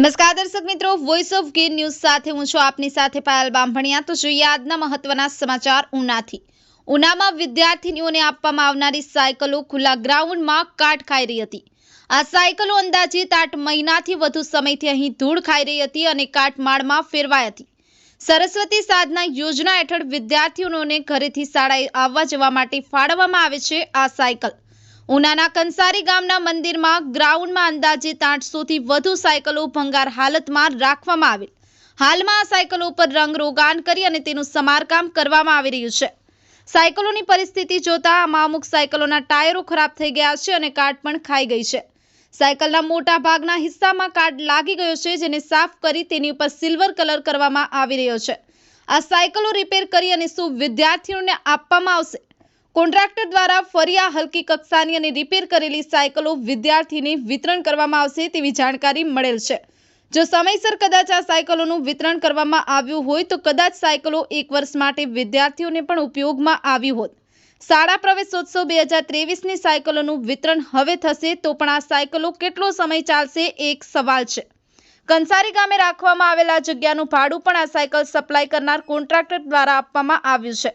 નમસ્કાર દર્શક મિત્રો વોઇસ ઓફ ગીર ન્યૂઝ સાથે હું છું આપની સાથે પાયલ બામભણિયા. તો જોઈએ આજના મહત્વના સમાચાર ઉનાથી. ઉનામાં વિદ્યાર્થીનીઓને આપવામાં આવનારી સાયકલો ખુલ્લા ગ્રાઉન્ડમાં કાટ ખાઈ રહી હતી. આ સાયકલો અંદાજિત આઠ મહિનાથી વધુ સમયથી અહીં ધૂળ ખાઈ રહી હતી અને કાટમાળમાં ફેરવાઈ હતી. સરસ્વતી સાધના યોજના હેઠળ વિદ્યાર્થીઓને ઘરેથી શાળાએ આવવા જવા માટે ફાળવવામાં આવે છે આ સાયકલ. ઉનાના કંસારી ગામના મંદિરમાં ગ્રાઉન્ડમાં અંદાજે આઠસોથી વધુ સાયકલો ભંગાર હાલતમાં રાખવામાં આવેલ. હાલમાં આ સાયકલો ઉપર રંગ રોગાન કરી અને તેનું સમારકામ કરવામાં આવી રહ્યું છે. સાયકલોની પરિસ્થિતિ જોતા આમાં અમુક સાયકલોના ટાયરો ખરાબ થઈ ગયા છે અને કાટ પણ ખાઈ ગઈ છે. સાયકલના મોટા ભાગના હિસ્સામાં કાટ લાગી ગયો છે, જેને સાફ કરી તેની ઉપર સિલ્વર કલર કરવામાં આવી રહ્યો છે. આ સાયકલો રિપેર કરી અને શું વિદ્યાર્થીઓને આપવામાં આવશે? કોન્ટ્રાક્ટર દ્વારા ફરી આ હલકી કક્ષાની અને રિપેર કરેલી સાયકલો વિદ્યાર્થીને વિતરણ કરવામાં આવશે તેવી જાણકારી મળેલ છે. જો સમયસર કદાચ આ સાયકલોનું વિતરણ કરવામાં આવ્યું હોય તો કદાચ સાયકલો એક વર્ષ માટે વિદ્યાર્થીઓને પણ ઉપયોગમાં આવી હોત. શાળા પ્રવેશોત્સવ બે હજાર ત્રેવીસની સાયકલોનું વિતરણ હવે થશે તો પણ આ સાયકલો કેટલો સમય ચાલશે એક સવાલ છે. કંસારી ગામે રાખવામાં આવેલા જગ્યાનું ભાડું પણ આ સાયકલ સપ્લાય કરનાર કોન્ટ્રાક્ટર દ્વારા આપવામાં આવ્યું છે.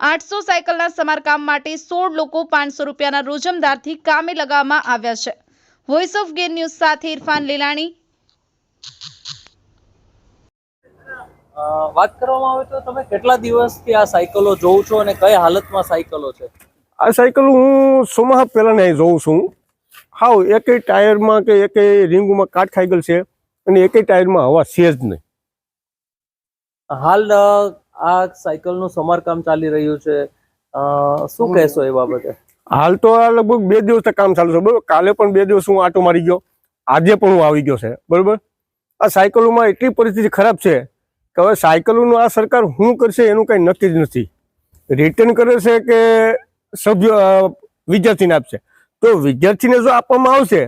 આઠસો સાયકલના સમારકામ માટે સોળ લોકો પાંચસો રૂપિયાના રોજમદારથી કામે લગાવવામાં આવ્યા છે. વોઇસ ઓફ ગેર ન્યૂઝ સાથે ઇરફાન લીલાણી. વાત કરવામાં આવે તો તમે કેટલા દિવસથી આ સાયકલો જોઉં છો અને કઈ હાલતમાં સાયકલો છે? આ સાયકલ હું સોમાહ પહેલાં અહીં જોઉં છું. હાવ એકેય ટાયરમાં કે એકેય રીંગમાં કાટ ખાઈ ગયેલ છે અને એકેય ટાયરમાં હવા છે જ નહીં. હાલ આ સાયકલનું સમારકામ ચાલી રહ્યું છે. શું કહેશો એ બાબતે? હાલ તો આ લગભગ બે દિવસ કામ ચાલુ છે. બરોબર? કાલે પણ બે દિવસ હું આટો મારી ગયો. આજે પણ હું આવી ગયો છે. બરોબર? આ સાયકલોમાં એટલી પરિસ્થિતિ ખરાબ છે કે હવે સાયકલોનું આ સરકાર શું કરશે એનું કંઈ નક્કી જ નથી. રિટર્ન કરે છે કે સભ્ય વિદ્યાર્થીને આપશે? તો વિદ્યાર્થીને જો આપવામાં આવશે,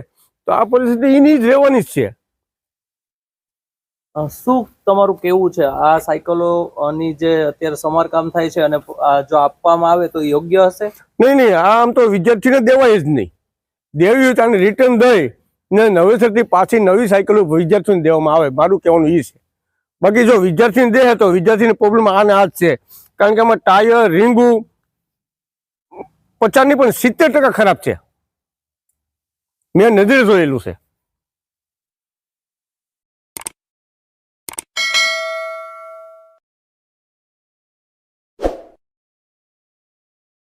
તો આ પરિસ્થિતિ એની જ રહેવાની જ છે. શું તમારું કેવું છે? આ સાયકલોની જે અત્યારે સમારકામ થાય છે અને જો આપવામાં આવે તો યોગ્ય હશે? નહીં નહીં, આમ તો વિદ્યાર્થીને દેવાય જ નહીં. દેવી હોય તો રિટર્ન દઈ ને નવેસરથી પાછી નવી સાયકલો વિદ્યાર્થીને દેવામાં આવે. મારું કહેવાનું એ છે. બાકી જો વિદ્યાર્થીને દે તો વિદ્યાર્થીને પ્રોબ્લેમ આને આ છે. કારણ કે આમાં ટાયર, રીંગુ પચાસની પણ સિત્તેર ખરાબ છે. મેં નજરે જોયેલું છે.